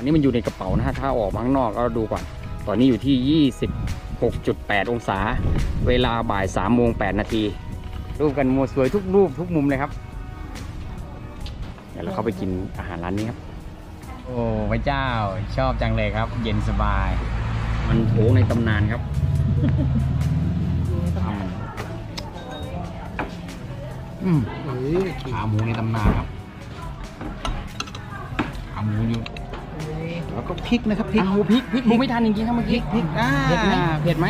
อนนี้มันอยู่ในกระเป๋านะฮะถ้าออกมาข้างนอกก็ดูก่อน ตอนนี้อยู่ที่ 26.8 องศา เวลาบ่าย3โมง8นาทีรูปกันมัวสวยทุกรูปทุกมุมเลยครับเดี๋ยวเราเข้าไปกินอาหารร้านนี้ครับ โอ้พระเจ้าชอบจังเลยครับ เย็นสบาย มันโถงในตำนานครับอืมขาหมูในตำนานครับขาหมูอยู่ แล้วก็พริกนะครับพริก เอาพริกพริกดูไม่ทันจริงๆครับเมื่อพริกี้กพริกอ่า เผ็ดไหมเผ็ดไหม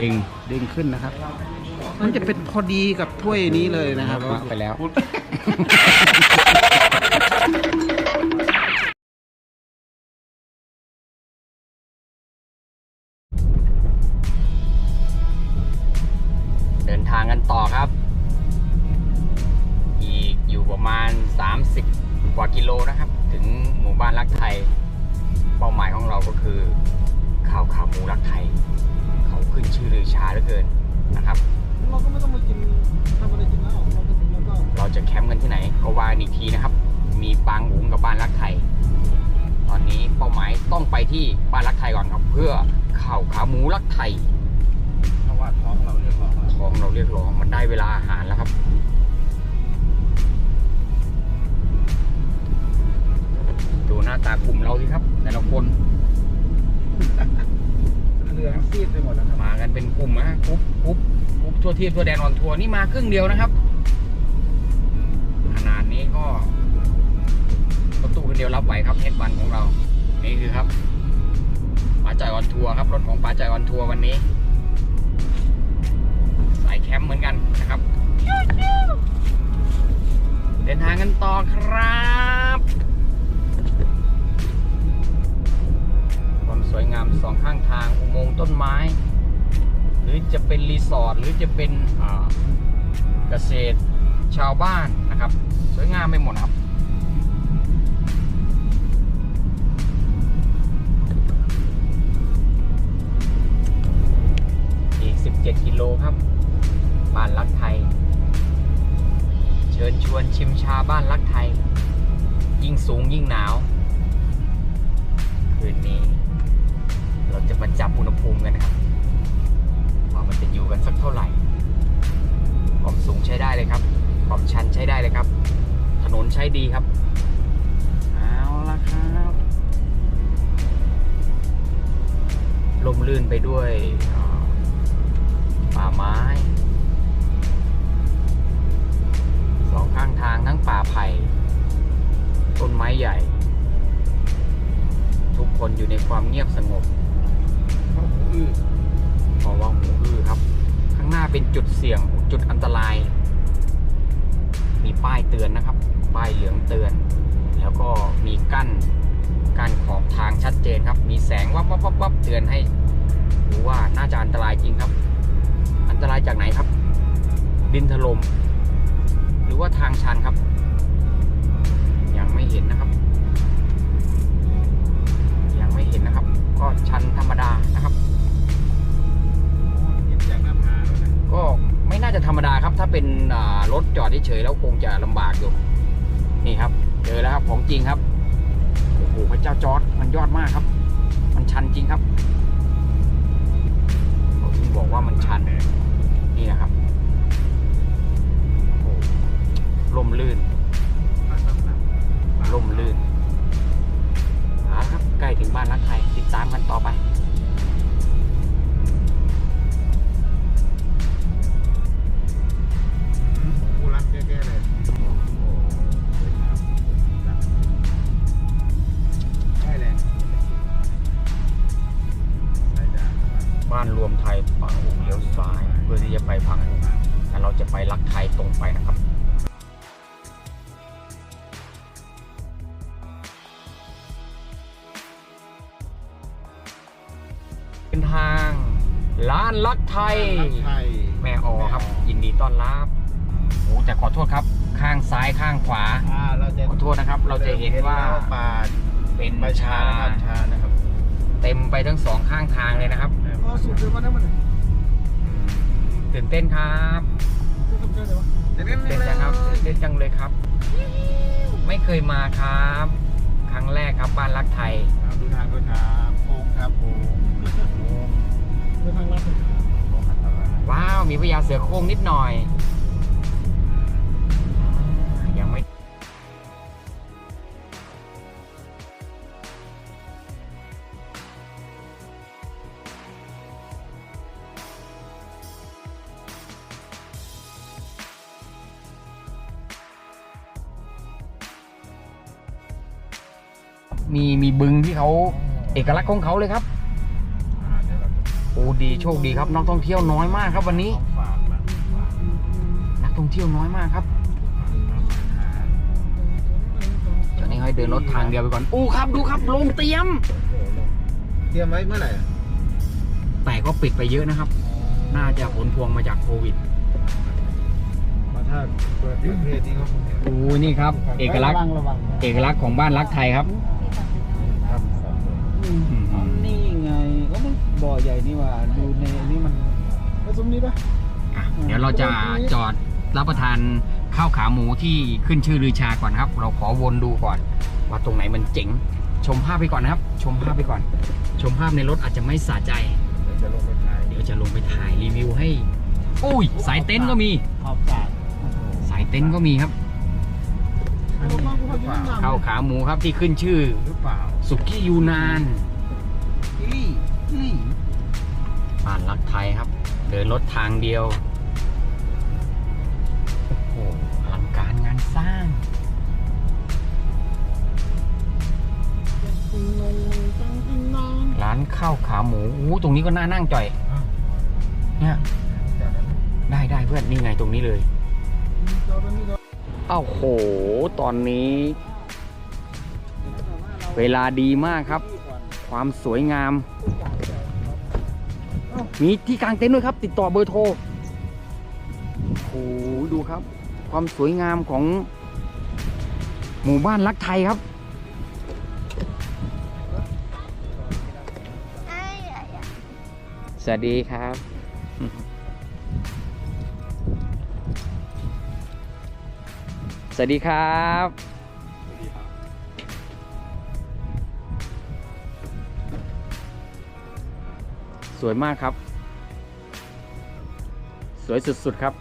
เองดึงขึ้นนะครับ มันจะเป็นพอดีกับถ้วยนี้เลยนะครับวางไปแล้ว กว่ากิโลนะครับ ถึงหมู่บ้านรักไทย เป้าหมายของเราก็คือข่าวขาหมูรักไทย เขาขึ้นชื่อลือชาเหลือเกินนะครับ เราก็ไม่ต้องมากินทำอะไรกินแล้วเราก็ถึงแล้วก็เราจะแคมป์กันที่ไหนก็ว่ากันอีกทีนะครับ มีปางหุงกับบ้านรักไทย ตอนนี้เป้าหมายต้องไปที่บ้านรักไทยก่อนครับ เพื่อข่าวขาหมูรักไทยเพราะว่าท้องเราเรียกร้องแล้วท้องเราเรียกร้องมันได้เวลาอาหารแล้วครับ หน้าตากลุ่มเราสิครับ แต่ละคนเหลืองซีดไปหมดแล้วครับมากันเป็นกลุ่มนะกรุ๊ปกรุ๊ปกรุ๊ปทั่วทีทั่วแดนออนทัวร์นี่มาครึ่งเดียวนะครับ ขนาดนี้ก็ประตูคนเดียวรับไหวครับเฮดวันของเรา นี่คือครับป๋าจ่ายออนทัวร์ครับรถของป๋าจ่ายออนทัวร์วันนี้ จะเป็นเกษตรชาวบ้านนะครับ สวยงามไปหมดครับ แสงวับวับวับวับเตือนให้รู้ว่าน่าจะอันตรายจริงครับ อันตรายจากไหนครับ ดินถล่มหรือว่าทางชันครับ ยังไม่เห็นนะครับ ยังไม่เห็นนะครับ ก็ชันธรรมดานะครับก็ไม่น่าจะธรรมดาครับ ถ้าเป็นรถจอดเฉยแล้วคงจะลำบากอยู่นี่ครับ เจอแล้วครับของจริงครับโอ้โหพระเจ้าจอร์ดมันยอดมากครับ ชันจริงครับ นทางร้านลักไทยรักไทย แม่ออครับ ยินดีต้อนรับโอ้แต่ขอโทษครับ ข้างซ้ายข้างขวาอ่าเราจะขอโทษนะครับ เราจะเห็นว่าป่าเป็นใบชาชานะครับชานะครับเต็มไปทั้งสองข้างทางเลยนะครับก็สุดเลยว่านั่นมันตื่นเต้นครับไม่ทำได้เลยวะตื่นเต้นจังครับตื่นเต้นจังเลยครับ ไม่เคยมาครับ ครั้งแรกครับบ้านรักไทยครับดูทางด้วยครับโค้งครับโค้งดูทา งลัดเลยครั้งอันตรายว้าว มีพญาเสือโคร่งนิดหน่อย ยังไม่มีมีบึงที่เขาเอกลักษณ์ของเขาเลยครับ ดีโชคดีครับนักท่องเที่ยวน้อยมากครับวันนี้ต้องฝากละฝากนักท่องเที่ยวน้อยมากครับตอนนี้ให้เดินรถทางเดียวไปก่อนอู้ครับดูครับลงเตรียม เตรียมไว้เมื่อไหร่แต่ก็ปิดไปเยอะนะครับ น่าจะผลพวงมาจากโควิดมาถ้าเปิดประเทศนี้ก็คงเห็นโอ้นี่ครับ เอกลักษณ์ระวังระวังเอกลักษณ์ของบ้านรักไทยครับ ครับ บ่อใหญ่นี่หว่าดูในนี่มันผสมนี้ปะอะเดี๋ยวเราจะจอดรับประทานข้าวขาหมูที่ขึ้นชื่อลือชาก่อนครับ เราขอวนดูก่อน ว่าตรงไหนมันเจ๋ง ชมภาพไปก่อนนะครับ ชมภาพไปก่อน ชมภาพในรถอาจจะไม่สะใจ เดี๋ยวจะลงไปถ่ายเดี๋ยวจะลงไปถ่ายรีวิวให้ อุ้ย สายเต็นท์ก็มี ขอบสาดสายเต็นท์ก็มีครับหรือเปล่าข้าวขาหมูครับที่ขึ้นชื่อหรือเปล่าสุกี้ยูนานอิลี่อิลี่ บ้านรักไทยครับ เดินรถทางเดียว โอ้โหอลังการงานสร้างร้านข้าวขาหมูอู้ตรงนี้ก็น่านั่งจ่อย เนี่ย ได้ได้เพื่อนนี่ไงตรงนี้เลยเอ้าโห ตอนนี้ เวลาดีมากครับ ความสวยงาม มีที่กลางเต็นท์ด้วยครับ ติดต่อเบอร์โทรโอ้โหดูครับ ความสวยงามของหมู่บ้านรักไทยครับสวัสดีครับ สวัสดีครับ สวยมากครับ สวยสุดๆครับ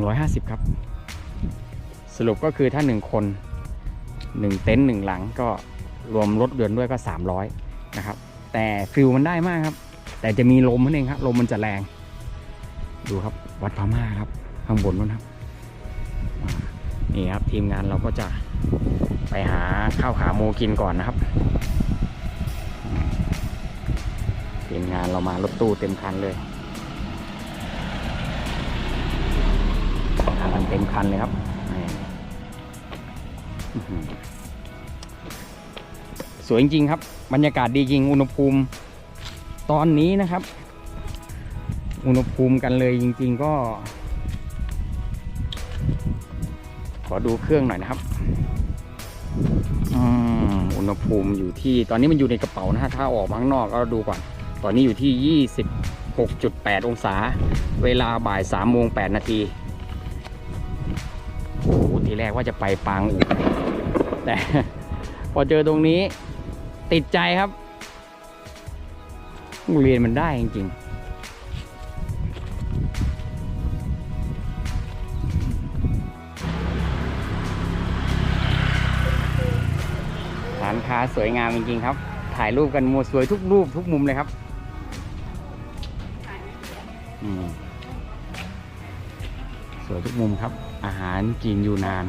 150 ครับ สรุปก็คือถ้า 1 คน 1 เต็นท์1หลังก็รวมรถยนต์ด้วยก็ 300 นะครับ แต่ฟิลมันได้มากครับ แต่จะมีลมนั่นเองครับ ลมมันจะแรง ดูครับวัดพม่าครับ ข้างบนนู้นครับนี่ครับ ทีมงานเราก็จะไปหาข้าวขาหมูกินก่อนนะครับทีมงานเรามารถตู้เต็มคันเลย ทางกันเต็มคันเลยครับสวยจริงครับ บรรยากาศดีจริงอุณหภูมิ ตอนนี้นะครับ อุณหภูมิกันเลยจริง ๆก็ ขอดูเครื่องหน่อยนะครับอุณหภูมิอยู่ที่ตอนนี้มันอยู่ในกระเป๋านะฮะถ้าออกข้างนอกก็ดูก่อน ตอนนี้อยู่ที่ 26.8 องศา เวลาบ่าย3โมง8นาที ทีแรกว่าจะไปปางอู่แต่พอเจอตรงนี้ติดใจครับเรียนมันได้จริงๆร้านค้าสวยงามจริงๆครับ ถ่ายรูปกันมัวสวยทุกรูปทุกมุมเลยครับ อืม สวยทุกมุมครับ อาหารจีนอยู่นาน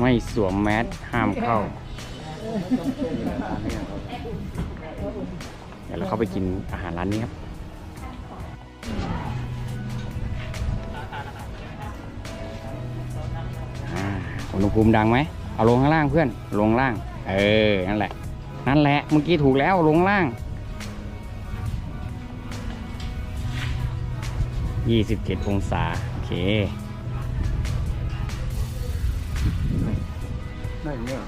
ไม่สวมแมสห้ามเข้า เดี๋ยวเราเข้าไปกินอาหารร้านนี้ครับ อุณหภูมิดังไหมเอาลงข้างล่างเพื่อน ลงล่าง เออ นั่นแหละ นั่นแหละ เมื่อกี้ถูกแล้ว ลงล่าง27องศา โอเคได้เนี่ย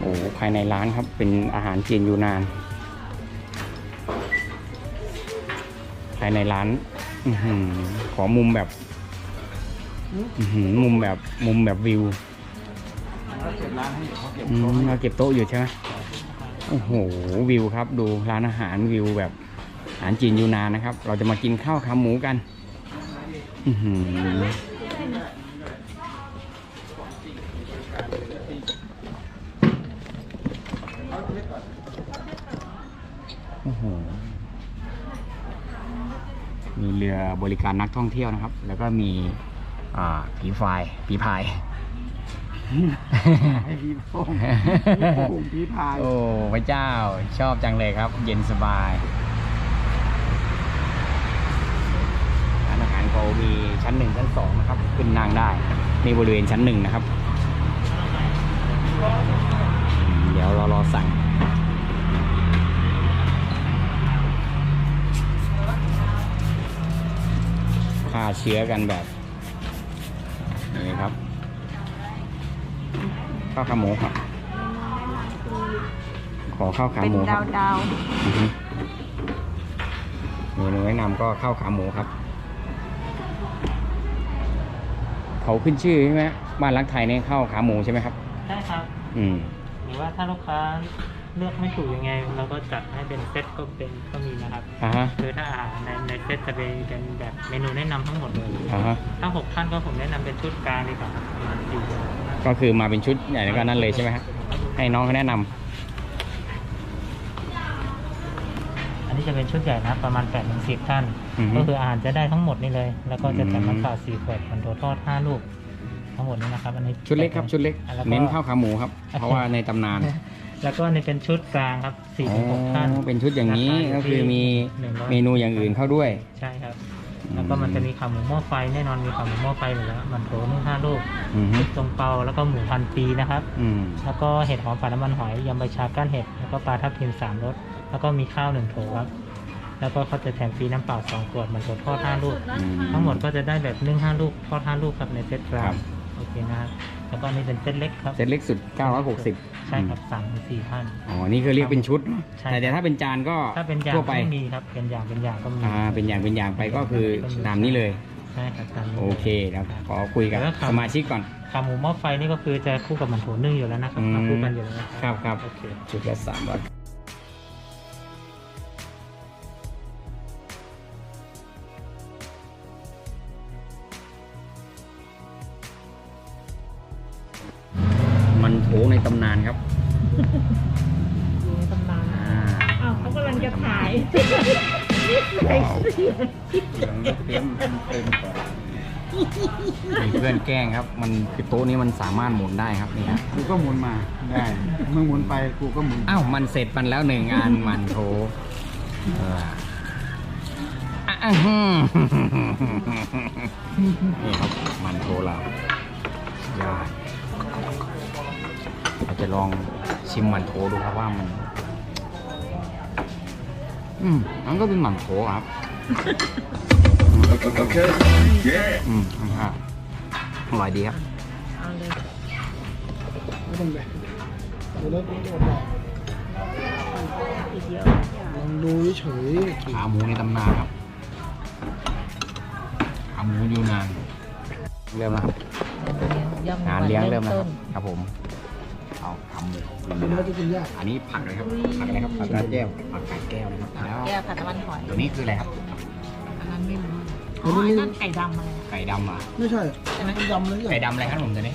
โอ้โหภายในร้านครับ เป็นอาหารจีนยูนาน ภายในร้าน ขอมุมแบบ อือหือมุมแบบมุมแบบวิวเขาเก็บร้านให้เขาเก็บอืโต๊ะมให้เราเก็บโต๊ะอยู่ใช่ไหมโอ้โหวิวครับ ดูร้านอาหารวิวแบบอาหารจีนยูนานนะครับ เราจะมากินข้าวขาหมูกัน อือหือโอ้โหมีเรือบริการนักท่องเที่ยวนะครับ แล้วก็มี อ่าผีพายผีพาย ให้พี่โป่งพี่โป่งพี่พายโอ้พระเจ้าชอบจังเลยครับ เย็นสบายร้านอาหารเขามีชั้นหนึ่งชั้นสองนะครับ ขึ้นนั่งได้นี่บริเวณชั้นหนึ่งนะครับอืมเดี๋ยวเรารอสั่งฆ่าเชื้อกันแบบ นี้ครับ ข้าวขาหมูครับ ขอข้าวขาเป็นหมูคดารับวดาวอือฮึเมนูแนะนำก็ข้าวขาหมูครับ เขาขึ้นชื่อใช่ไหมบ้านรักไทยเนี่ยข้าวขาหมูใช่ไหมครับใช่ครับ อืม หรือว่าถ้าลูกค้า เลือกไม่ถูกยังไงเราก็จัดให้เป็นเซตก็เป็นก็มีนะครับอ่าฮะ คือถ้าอาหารในในเซตจะเป็นเป็นแบบเมนูแนะนำทั้งหมดเลยอ่าฮะ ถ้าหกท่านก็ผมแนะนำเป็นชุดกลางดีกว่าครับประมาณสี่ก็คือมาเป็นชุดใหญ่แล้วก็นั่นเลยใช่ไหมครับให้น้องเขาแนะนำอันนี้จะเป็นชุดใหญ่นะประมาณ8ปดถึงสิท่าน อือฮึก็คืออาหารจะได้ทั้งหมดนี่เลย แล้วก็จะแถมอืม น้ำเปล่าสี่ขวดมันโถทอดห้าลูก ทั้งหมดนี้นะครับ อันนี้ ชุดเล็กครับชุดเล็กอะแล้วก็เน้นข้าวขาหมูครับ เพราะว่าในตำนาน แล้วก็นี่เป็นชุดกลางครับสี่ถึงหกท่านอ๋อเป็นชุดอย่างนี้ราคาอยู่ก็คือมีที่100เมนูอย่างอื่นเข้าด้วย ใช่ครับ แล้วก็มันจะมีขาหมูหม้อไฟแน่นอนมีขาหมูหม้อไฟอยู่แล้วมันโถนึ่งห้าลูกอือฮึตรงเปาแล้วก็หมูพันปีนะครับอืมแล้วก็เห็ดหอมผัดน้ำมันหอยยำใบชาก้านเห็ดแล้วก็ปลาทับทิมสามรสแล้วก็มีข้าวหนึ่งโถครับแล้วก็เขาจะแถมฟรีน้ำเปล่าสองขวดมันโถทอดห้าลูกอืมทั้งหมดก็จะได้แบบนึ่งห้าลูกทอดห้าลูกครับในเซตกลาครัง บโอเคนะครับ แล้วก็อันนี่เป็นเซตเล็กครับ เซตเล็กสุด 960ใช่ครับสามถึงสี่ท่าน อ๋อ นี่คือเรียกเป็นชุด ใช่ แต่แต่ถ้าเป็นจานก็ถ้าเป็นอย่างทั่วไป ไม่มีครับ เป็นอย่างเป็นอย่างก็มี อ่า เป็นอย่างเป็นอย่างไปก็คือตามนี้เลย ใช่ครับตามนี้ โอเคครับ ขอคุยกับแล้วครับ สมาชิกก่อน ขาหมูหม้อไฟนี่ก็คือจะคู่กับหมันโถนึ่งอยู่แล้วนะครับอืม มาคู่กันอยู่แล้วนะคครัรับครับ โอเค ชุดละสามร้อย จะถ่ายเตรียมเต็มก่อนมีเพื่อนแกล้งครับ มันคือโต๊ะนี้มันสามารถหมุนได้ครับนี่ฮะกูก็หมุนมาได้มึงหมุนไปกูก็หมุนอ้าวมันเสร็จมันแล้วหนึ่งอันมันโถเอออะอะฮึ่มนี่ครับมันโถเรายอดเราจะลองชิมมันโถดูครับว่ามัน อืมมันก็เป็นหมันโถครับอืมอะอร่อยดีครับ เอาเลยไม่ต้องแบกเดี๋ยวเราต้องบอกทีเดียวลองดูเฉยขาหมูในตำนานครับ ขาหมูอยู่นาน เริ่มแล้วครับยำงานเลี้ยงเริ่มแล้วคต้รับนครับผม เอาขาหมูมันไม่ได้กินยากอันนี้ผักเลยครับ ผักอะไรครับผักกาดแก้ว ผักกาดแก้วนะครับแล้วแก้วผัดน้ำมันหอยตัวนี้คืออะไรครับ อันนั้นไม่รู้อ๋ออันนั้นไก่ดำอะไรนะไก่ดำอะไม่ใช่มันยำเลยไก่ดำอะไรครับผมตัวนี้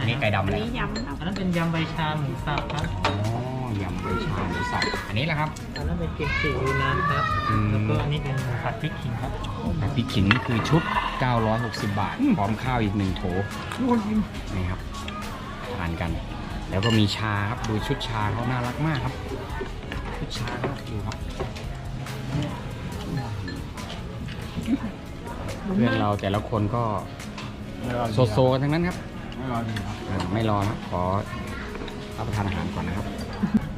อันนี้ไก่ดำอันอะไรนี้ยำครับอันนั้นเป็นยำใบชาหมูสับครับ อ๋อยำใบชาหมูสับอันนี้แหละครับ อันนั้นเป็นเกมสียูนานครับ อืม แล้วก็อันนี้เป็นหมูผัดพริกขิงครับโอ้แต่พริกขิงนี่คือชุด 960 บาท พร้อมข้าวอีกหนึ่งโถนี่ครับทานกัน แล้วก็มีชาครับดูชุดชาเขาน่ารักมากครับ ชุดชาเขาดูครับเพื่อนเราแต่ละคนก็โซโซกันทั้งนั้นครับ ไม่รอดีครับอ่าไม่รอนะขอรับประทานอาหารก่อนนะครับ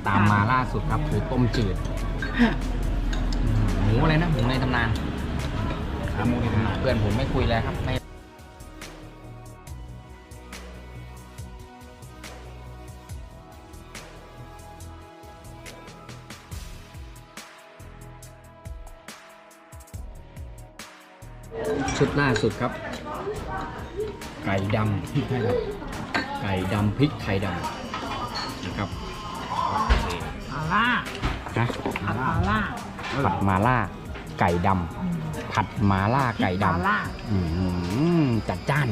ตามมาล่าสุดครับคือต้มจืดหมูอะไรนะหมูในตำนานขาหมูในตำนานเพื่อนผมไม่คุยแล้วครับไม่ ชุดล่าสุดครับ ไก่ดำพริกไทยดำไก่ดำพริกไทยดำนะครับโอเคมาล่านะผัดมาล่าผัดมาล่าไก่ดอืมำผัดมาล่าไก่ดมาล่าำอืมจัดจ้าน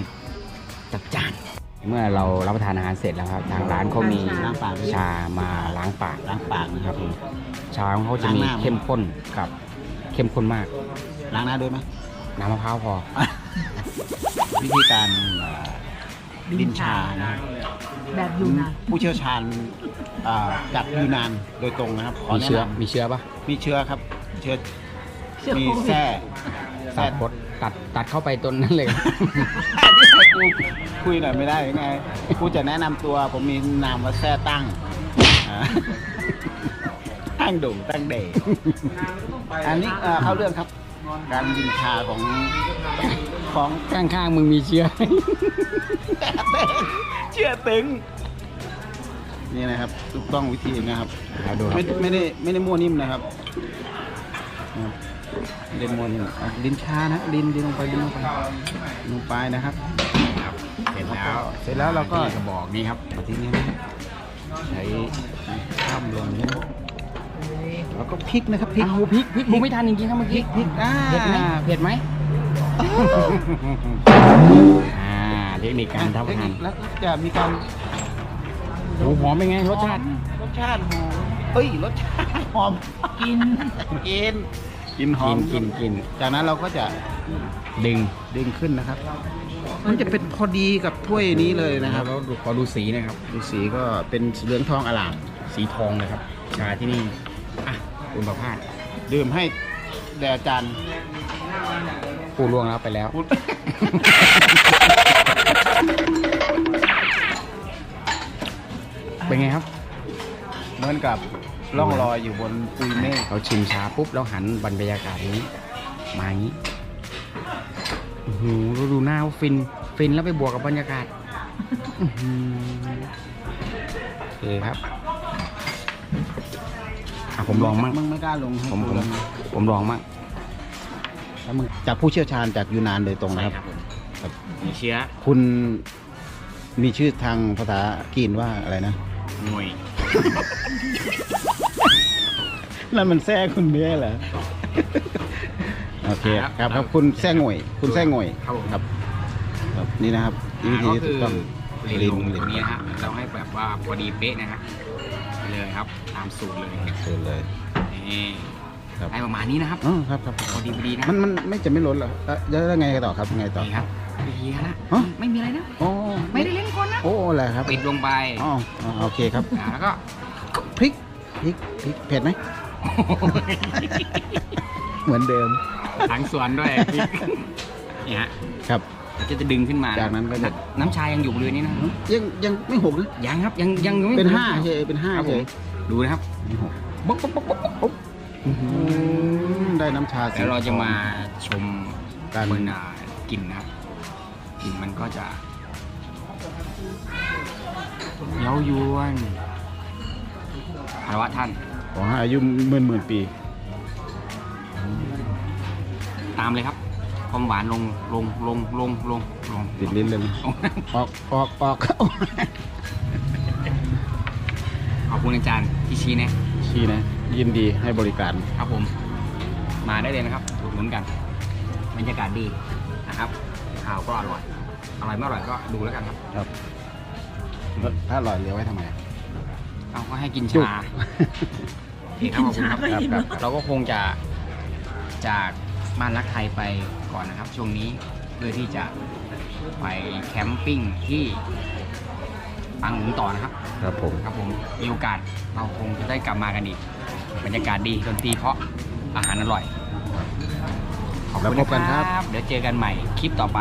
จัดจ้าน เมื่อเรารับประทานอาหารเสร็จแล้วครับ ทางร้านเขามีล้างปากด้วยชามาล้างปากล้างปากนะนะคครัรับบผมชาของเขาจะมีล้างหน้าเข้มข้นกับเข้มข้นมาก ล้างหน้าด้วยไหม น้ำมะพร้าวพอ วิธีการเอ่อดินชานะแบบอยู่นะผู้เชี่ยวชาญเอ่อจากยูนานโดยตรงนะครับขอมีแนะเชื้อนำมีเชื้อปะมีเชื้อครับเชื้อเชื่อมีโควิดแทร่แทร่ตัดพดตัดตัดเข้าไปตนนั้นเลยที่ให้กูคุยหน่อยไม่ได้ยังไงกูจะแนะนำตัวผมมีนามว่าแทร่ตั้งอ่าตั้งโด่งตั้งเดย์อันนี้เอ่อเข้าเรื่องครับ การดินชาของของข้างๆมึงมีเชื้อเชื่อตึง นี่นะครับถูกต้องวิธีนะครับแล้วดูครัไม่บไม่ได้ไม่ได้มั่วนิ่มนะครับนะครับไม่ได้มั่วนิ่มอะดินชานะดินดินลงไปดินลงไปลงไปนะครับครับ เสร็จแล้วเสร็จแล้วเราก็ที่กระบอกนี้ครับทีนี้นะใช้ข้ามลงนี่นะ แล้วก็พริกนะครับพริก เอาพริกพริกกูไม่ทันจริงๆครับเมื่อกี้พริกอ่า เผ็ดไหมเผ็ดไหมอ่าเทคนิคการทำอาหารแล้วจะมีการโอ้หอมเป็นไงรสชาติ รสชาติหอมเอ้ยรสชาติหอมกินกินกินหอกิมนกินกินจากนั้นเราก็จะดึงดึงขึ้นนะครับ มันจะเป็นพอดีกับถ้วยนี้เลยนะนะคครัรับบแล้วดูขอดูสีหนะครับ ดูสีก็เป็นเหลืองทองอลาม สีทองเลยครับ ชาที่นี่อะ คุณประพาสดื่มให้แด่อาจารย์ผู้ล่วงรับไปแล้ว พูด เป็นไงครับ เหมือนกับล่องลอยอยู่บนปุยเมฆเราชิมชาปุ๊บแล้วหันบรรยากาศนี้ มาอย่างนี้โอ้โหเราดูหน้าเขาฟิน ฟินแล้วไปบวกกับบรรยากาศ อื้อหือโอเคครับ อะผมลองมั่ง มึงไม่กล้าลงให้ผมกูผมลงผมลองมั่งแล้วมึงจากผู้เชี่ยวชาญจากยูนานโดยตรงนะครับครับมีเชื้อคุณมีชื่อทางภาษากีนว่าอะไรนะ หน่วยนั่นมันแท้คุณเบี้ยเหรอ โอเคครับครับคุณแท้งวย คุณแท้งวย ครับผมครับครับนี่นะครับวิธีก็ที่ถูคืกอต้อง ลิ้นลงตัวนี้นะฮะเราให้แบบว่าพอดีเป๊ะนะฮะ ไปเลยครับ ตามสูตรเลยเชิญเลยนี่ครับให้ประมาณนี้นะครับอ๋อครับครับพอดีพอดีนะมันมันไม่จะไม่ล้นเหรอเอ่อแล้วแล้วไงต่อครับไงต่อนี่ครับวิธีนะฮะไม่มีอะไรนะโอ้ไม่ได้เล่นคนนะโอ้อะไรครับปิดลงไปอ๋ออ๋อโอเคครับอ่าแล้วก็พริกพริกพริกเผ็ดไหมเหมือนเดิมหลังสวนด้วยนี่ฮะครับ ก็จะดึงขึ้นมาจากนั้นก็จะ น้ำชายังอยู่บริเวณนี้นะยังยังไม่หกนะ ยังครับยังยังไม่เป็นห้าเฉยเป็นห้าครับเฉผมยดูนะครับไม่หกบ๊กบ๊กบ๊กบ๊กบ๊กอื้อหือได้น้ำชาสี แล้วเราจะมาชมการบนอ่ากลิ่นนะครับกลิ่นมันก็จะเย้ายวนคารวะท่าน ขอให้อายุหมื่นหมื่นปี ตามเลยครับ ความหวานลงลงลงลงลงลงติดลิ้นเลยนะลงออกออกออกขอบคุณอาจารย์ที่ชี้แนะชี้นะ ยินดีให้บริการครับผม มาได้เลยนะครับอุดหนุนกันบรรยากาศดีนะครับข้าวก็อร่อยอร่อยไม่อร่อยก็ดูแล้วกันครับครับแล้วถ้าอร่อยเหลือไว้ทำไมเอาก็ให้กินจุกชาโอเคครับขอบคุณครับครับครับเราก็คงจะจาก บ้านรักไทยไปก่อนนะครับ ช่วงนี้เพื่อที่จะไปแคมปิ้งที่ปังหลุงต่อนะครับ ครับผม ครับผมมีโอกาสเราคงจะได้กลับมากันอีก บรรยากาศดีดนตรีเพราะอาหารอร่อยขอบคุณแล้วพบกันครับ เดี๋ยวเจอกันใหม่คลิปต่อไป